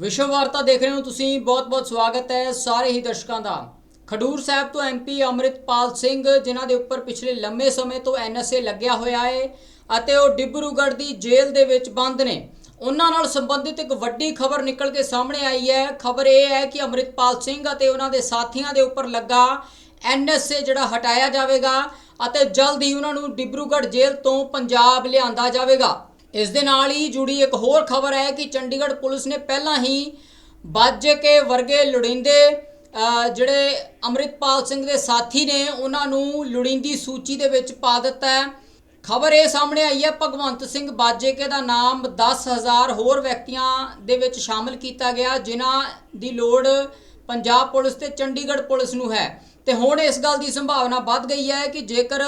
ਵਿਸ਼ਵ ਵਾਰਤਾ ਦੇਖ ਰਹੇ ਹੋ ਤੁਸੀਂ। ਬਹੁਤ-ਬਹੁਤ ਸਵਾਗਤ ਹੈ ਸਾਰੇ ਹੀ ਦਰਸ਼ਕਾਂ ਦਾ। ਖਡੂਰ ਸਾਹਿਬ ਤੋਂ ਐਮਪੀ ਅਮਰਿਤਪਾਲ ਸਿੰਘ, ਜਿਨ੍ਹਾਂ ਦੇ ਉੱਪਰ ਪਿਛਲੇ ਲੰਮੇ ਸਮੇਂ ਤੋਂ ਐਨਐਸਏ ਲੱਗਿਆ ਹੋਇਆ ਹੈ ਅਤੇ ਉਹ ਡਿਬਰੂਗੜ੍ਹ ਦੀ ਜੇਲ੍ਹ ਦੇ ਵਿੱਚ ਬੰਦ ਨੇ। ਉਹਨਾਂ ਨਾਲ ਸੰਬੰਧਿਤ ਇੱਕ ਵੱਡੀ ਖਬਰ ਨਿਕਲ ਕੇ ਸਾਹਮਣੇ ਆਈ ਹੈ। ਖਬਰ ਇਹ ਹੈ ਕਿ ਅਮਰਿਤਪਾਲ ਸਿੰਘ ਅਤੇ ਉਹਨਾਂ ਦੇ ਸਾਥੀਆਂ ਦੇ ਉੱਪਰ ਲੱਗਾ ਐਨਐਸਏ ਜਿਹੜਾ ਹਟਾਇਆ ਜਾਵੇਗਾ, ਅਤੇ ਜਲਦ ਹੀ ਉਹਨਾਂ ਨੂੰ ਡਿਬਰੂਗੜ੍ਹ ਜੇਲ੍ਹ ਤੋਂ ਪੰਜਾਬ ਲਿਆਂਦਾ ਜਾਵੇਗਾ। ਇਸ ਦੇ ਨਾਲ ਹੀ ਜੁੜੀ ਇੱਕ ਹੋਰ ਖਬਰ ਹੈ ਕਿ ਚੰਡੀਗੜ੍ਹ ਪੁਲਿਸ ਨੇ ਪਹਿਲਾਂ ਹੀ ਬਾਜੇ ਕੇ ਵਰਗੇ ਲੁੜਿੰਦੇ ਜਿਹੜੇ ਅਮਰਿਤਪਾਲ ਸਿੰਘ ਦੇ ਸਾਥੀ ਨੇ, ਉਹਨਾਂ ਨੂੰ ਲੁੜਿੰਦੀ ਸੂਚੀ ਦੇ ਵਿੱਚ ਪਾ ਦਿੱਤਾ ਹੈ। ਖਬਰ ਇਹ ਸਾਹਮਣੇ ਆਈ ਹੈ, ਭਗਵੰਤ ਸਿੰਘ ਬਾਜੇਕੇ ਦਾ ਨਾਮ 10000 ਹੋਰ ਵਿਅਕਤੀਆਂ ਦੇ ਵਿੱਚ ਸ਼ਾਮਲ ਕੀਤਾ ਗਿਆ, ਜਿਨ੍ਹਾਂ ਦੀ ਲੋੜ ਪੰਜਾਬ ਪੁਲਿਸ ਤੇ ਚੰਡੀਗੜ੍ਹ ਪੁਲਿਸ ਨੂੰ ਹੈ। ਤੇ ਹੁਣ ਇਸ ਗੱਲ ਦੀ ਸੰਭਾਵਨਾ ਵੱਧ ਗਈ ਹੈ ਕਿ ਜੇਕਰ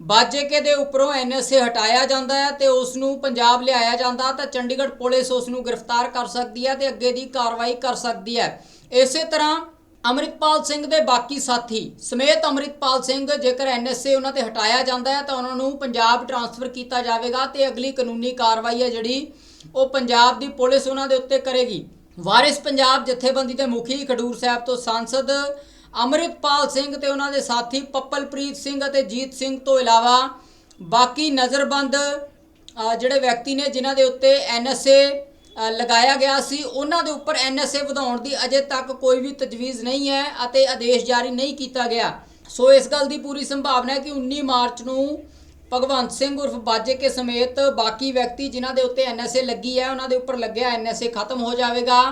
ਬਾਜੇਕੇ ਦੇ ਉੱਪਰੋਂ ਐਨਐਸਏ ਹਟਾਇਆ ਜਾਂਦਾ ਹੈ ਤੇ ਉਸ ਨੂੰ ਪੰਜਾਬ ਲਿਆਇਆ ਜਾਂਦਾ ਤਾਂ ਚੰਡੀਗੜ੍ਹ ਪੁਲਿਸ ਉਸ ਨੂੰ ਗ੍ਰਿਫਤਾਰ ਕਰ ਸਕਦੀ ਹੈ ਤੇ ਅੱਗੇ ਦੀ ਕਾਰਵਾਈ ਕਰ ਸਕਦੀ ਹੈ। ਇਸੇ ਤਰ੍ਹਾਂ ਅਮਰਿਤਪਾਲ ਸਿੰਘ ਦੇ ਬਾਕੀ ਸਾਥੀ ਸਮੇਤ ਅਮਰਿਤਪਾਲ ਸਿੰਘ, ਜੇਕਰ ਐਨਐਸਏ ਉਹਨਾਂ ਤੇ ਹਟਾਇਆ ਜਾਂਦਾ ਹੈ ਤਾਂ ਉਹਨਾਂ ਨੂੰ ਪੰਜਾਬ ਟਰਾਂਸਫਰ ਕੀਤਾ ਜਾਵੇਗਾ ਤੇ ਅਗਲੀ ਕਾਨੂੰਨੀ ਕਾਰਵਾਈ ਹੈ ਜਿਹੜੀ ਉਹ ਪੰਜਾਬ ਦੀ ਪੁਲਿਸ ਉਹਨਾਂ ਦੇ ਉੱਤੇ ਕਰੇਗੀ। ਵਾਰਿਸ ਪੰਜਾਬ ਜਥੇਬੰਦੀ ਦੇ ਮੁਖੀ ਖਡੂਰ ਸਾਹਿਬ ਤੋਂ ਸਾਂਸਦ ਅਮਰਿਤਪਾਲ ਸਿੰਘ ਤੇ ਉਹਨਾਂ ਦੇ ਸਾਥੀ ਪੱਪਲਪ੍ਰੀਤ ਸਿੰਘ ਅਤੇ ਜੀਤ ਸਿੰਘ ਤੋਂ ਇਲਾਵਾ ਬਾਕੀ ਨਜ਼ਰਬੰਦ ਜਿਹੜੇ ਵਿਅਕਤੀ ਨੇ ਜਿਨ੍ਹਾਂ ਦੇ ਉੱਤੇ ਐਨਐਸਏ ਲਗਾਇਆ ਗਿਆ ਸੀ, ਉਹਨਾਂ ਦੇ ਉੱਪਰ ਐਨਐਸਏ ਵਧਾਉਣ ਦੀ ਅਜੇ ਤੱਕ ਕੋਈ ਵੀ ਤਜਵੀਜ਼ ਨਹੀਂ ਹੈ ਅਤੇ ਆਦੇਸ਼ ਜਾਰੀ ਨਹੀਂ ਕੀਤਾ ਗਿਆ। ਸੋ ਇਸ ਗੱਲ ਦੀ ਪੂਰੀ ਸੰਭਾਵਨਾ ਹੈ ਕਿ 19 ਮਾਰਚ ਨੂੰ ਭਗਵੰਤ ਸਿੰਘ ਉਰਫ ਬਾਜੇ ਕੇ ਸਮੇਤ ਬਾਕੀ ਵਿਅਕਤੀ ਜਿਨ੍ਹਾਂ ਦੇ ਉੱਤੇ ਐਨਐਸਏ ਲੱਗੀ ਹੈ, ਉਹਨਾਂ ਦੇ ਉੱਪਰ ਲੱਗਿਆ ਐਨਐਸਏ ਖਤਮ ਹੋ ਜਾਵੇਗਾ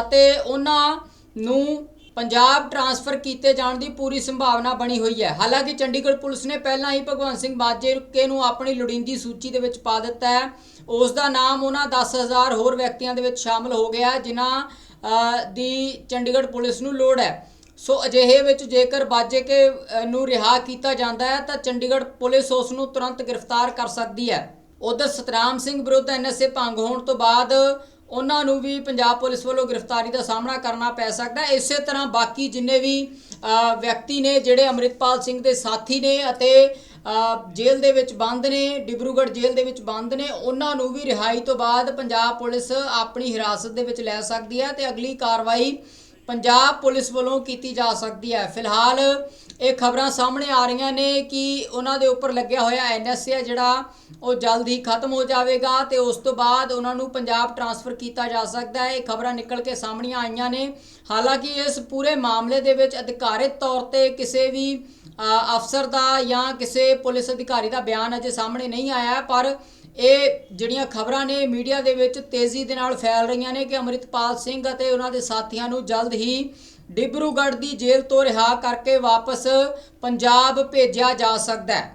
ਅਤੇ ਉਹਨਾਂ ਨੂੰ ਪੰਜਾਬ ਟਰਾਂਸਫਰ ਕੀਤੇ ਜਾਣ ਦੀ ਪੂਰੀ ਸੰਭਾਵਨਾ ਬਣੀ ਹੋਈ ਹੈ। ਹਾਲਾਂਕਿ ਚੰਡੀਗੜ੍ਹ ਪੁਲਿਸ ਨੇ ਪਹਿਲਾਂ ਹੀ ਭਗਵੰਤ ਸਿੰਘ ਬਾਜੇਕੇ ਨੂੰ ਆਪਣੀ ਲੋੜੀਂਦੀ ਸੂਚੀ ਦੇ ਵਿੱਚ ਪਾ ਦਿੱਤਾ ਹੈ। ਉਸ ਦਾ ਨਾਮ ਉਹਨਾਂ 10000 ਹੋਰ ਵਿਅਕਤੀਆਂ ਦੇ ਵਿੱਚ ਸ਼ਾਮਲ ਹੋ ਗਿਆ ਜਿਨ੍ਹਾਂ ਦੀ ਚੰਡੀਗੜ੍ਹ ਪੁਲਿਸ ਨੂੰ ਲੋੜ ਹੈ। ਸੋ ਅਜਿਹੇ ਵਿੱਚ ਜੇਕਰ ਬਾਜੇਕੇ ਨੂੰ ਰਿਹਾ ਕੀਤਾ ਜਾਂਦਾ ਹੈ, ਤਾਂ ਚੰਡੀਗੜ੍ਹ ਪੁਲਿਸ ਉਸ ਨੂੰ ਤੁਰੰਤ ਗ੍ਰਿਫਤਾਰ ਕਰ ਸਕਦੀ ਹੈ। ਉਧਰ ਸਤਰਾਮ ਸਿੰਘ ਵਿਰੁੱਧ ਐਨਐਸਏ ਭੰਗ ਹੋਣ ਤੋਂ ਬਾਅਦ ਉਹਨਾਂ ਨੂੰ ਵੀ ਪੰਜਾਬ ਪੁਲਿਸ ਵੱਲੋਂ ਗ੍ਰਿਫਤਾਰੀ ਦਾ ਸਾਹਮਣਾ ਕਰਨਾ ਪੈ ਸਕਦਾ ਹੈ। ਇਸੇ ਤਰ੍ਹਾਂ ਬਾਕੀ ਜਿੰਨੇ ਵੀ ਵਿਅਕਤੀ ਨੇ ਜਿਹੜੇ ਅਮਰਿਤਪਾਲ ਸਿੰਘ ਦੇ ਸਾਥੀ ਨੇ ਅਤੇ ਜੇਲ੍ਹ ਦੇ ਵਿੱਚ ਬੰਦ ਨੇ, ਡਿਬਰੂਗੜ੍ਹ ਜੇਲ੍ਹ ਦੇ ਵਿੱਚ ਬੰਦ ਨੇ, ਉਹਨਾਂ ਨੂੰ ਵੀ ਰਿਹਾਈ ਤੋਂ ਬਾਅਦ ਪੰਜਾਬ ਪੁਲਿਸ ਆਪਣੀ ਹਿਰਾਸਤ ਦੇ ਵਿੱਚ ਲੈ ਸਕਦੀ ਹੈ ਤੇ ਅਗਲੀ ਕਾਰਵਾਈ ਪੰਜਾਬ ਪੁਲਿਸ ਵੱਲੋਂ ਕੀਤੀ ਜਾ ਸਕਦੀ ਹੈ। ਫਿਲਹਾਲ ਇਹ ਖਬਰਾਂ ਸਾਹਮਣੇ ਆ ਰਹੀਆਂ ਨੇ ਕਿ ਉਹਨਾਂ ਦੇ ਉੱਪਰ ਲੱਗਿਆ ਹੋਇਆ ਐਨਐਸਏ ਜਿਹੜਾ ਉਹ ਜਲਦ ਹੀ ਖਤਮ ਹੋ ਜਾਵੇਗਾ ਤੇ ਉਸ ਤੋਂ ਬਾਅਦ ਉਹਨਾਂ ਨੂੰ ਪੰਜਾਬ ਟਰਾਂਸਫਰ ਕੀਤਾ ਜਾ ਸਕਦਾ ਹੈ। ਇਹ ਖਬਰਾਂ ਨਿਕਲ ਕੇ ਸਾਹਮਣੇ ਆਈਆਂ ਨੇ। ਹਾਲਾਂਕਿ ਇਸ ਪੂਰੇ ਮਾਮਲੇ ਦੇ ਵਿੱਚ ਅਧਿਕਾਰਿਤ ਤੌਰ ਤੇ ਕਿਸੇ ਵੀ ਅਫਸਰ ਦਾ ਜਾਂ ਕਿਸੇ ਪੁਲਿਸ ਅਧਿਕਾਰੀ ਦਾ ਬਿਆਨ ਅਜੇ ਸਾਹਮਣੇ ਨਹੀਂ ਆਇਆ, ਪਰ ਇਹ ਜਿਹੜੀਆਂ ਖਬਰਾਂ ਨੇ ਮੀਡੀਆ ਦੇ ਵਿੱਚ ਤੇਜ਼ੀ ਦੇ ਨਾਲ ਫੈਲ ਰਹੀਆਂ ਨੇ ਕਿ ਅਮਰਿਤਪਾਲ ਸਿੰਘ ਅਤੇ ਉਹਨਾਂ ਦੇ ਸਾਥੀਆਂ ਨੂੰ ਜਲਦ ਹੀ ਡਿਬਰੂਗੜ੍ਹ ਦੀ ਜੇਲ੍ਹ ਤੋਂ ਰਿਹਾ ਕਰਕੇ ਵਾਪਸ ਪੰਜਾਬ ਭੇਜਿਆ ਜਾ ਸਕਦਾ ਹੈ।